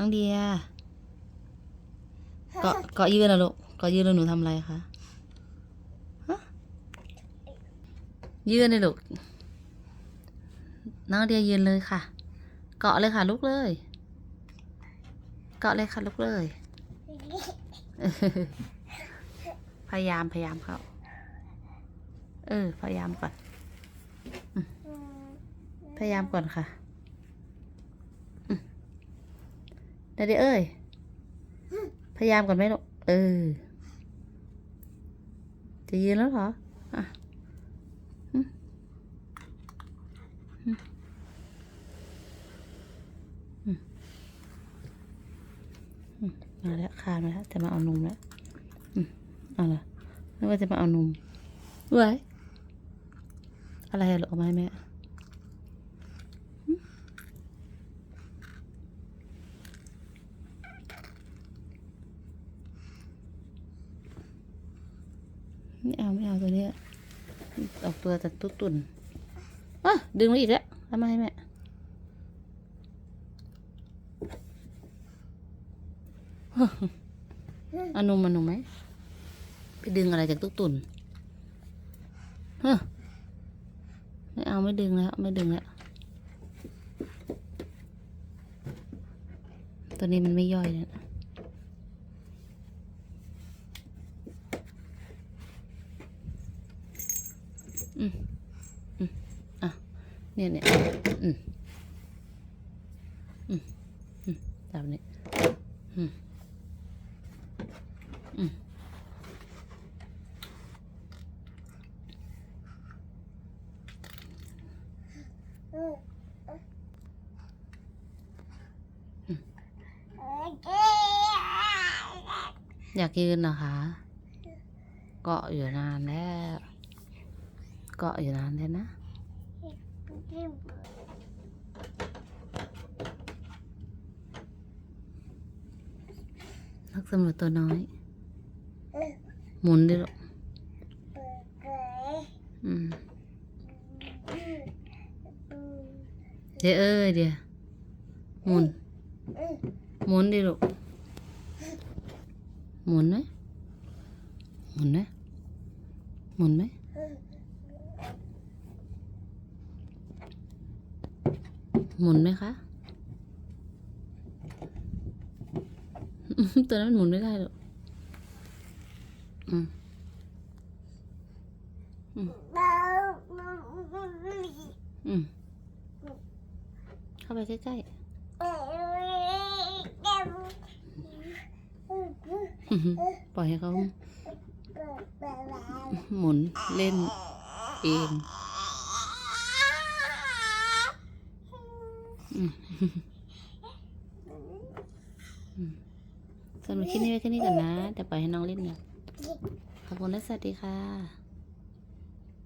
น้องเดียเกาะเกาะยืนนะลูกเกาะยืนแล้วหนูทำอะไรคะฮะยืนเลยลูกน้องเดียยืนเลยค่ะ เกาะเลยค่ะลุกเลย เกาะเลยค่ะลุกเลย พยายามพยายามเข้าเออ พยายามก่อน พยายามก่อนค่ะอืม เดียวดิเอ้ย พยายามก่อนไหมลูกเออ จะยืนแล้วเหรออะมาแล้วคานมาแล้ว จะมาเอานมแล้วเอาละนึกว่าจะมาเอานมเว้ยอะไรอะลูกเอามาให้แม่ ไม่เอาไม่เอาตัวนี้ออกตัวแต่ตุ๊ตุ่นอะดึงมาอีกแล้วทำไมแม่อานมมานมไหมไปดึงอะไรจากตุ๊กตุ่นเฮ้อไม่เอาไม่ดึงแล้วไม่ดึงแล้วตัวนี้มันไม่ย่อยเนี่ย อืมอืมอะเนี่ยเนี่ยอืมอืมอืมแบบนี้อืมอืมอยากยืนเหรอคะ เกาะอยู่นานแล้ว เกาะอยู่นานแล้วนะ นักสำรวจตัวน้อย หมุนดิลูกอืมเดี๋ยวเอ้ยเดี๋ยวหมุน หมุนดิลูกหมุนไหมหมุนไหมหมุนไหม หมุนไหมคะ ตัวนั้นมันหมุนไม่ได้หรอกอืมอืมอืมเข้าไปใกล้ๆอื้อหือปล่อยให้เขาหมุนเล่นเองอืมอืม สำหรับคลิปนี้ไว้แค่นี้ก่อนนะเดี๋ยวปล่อยให้น้องเล่นเนี่ยขอบคุณและสวัสดีค่ะ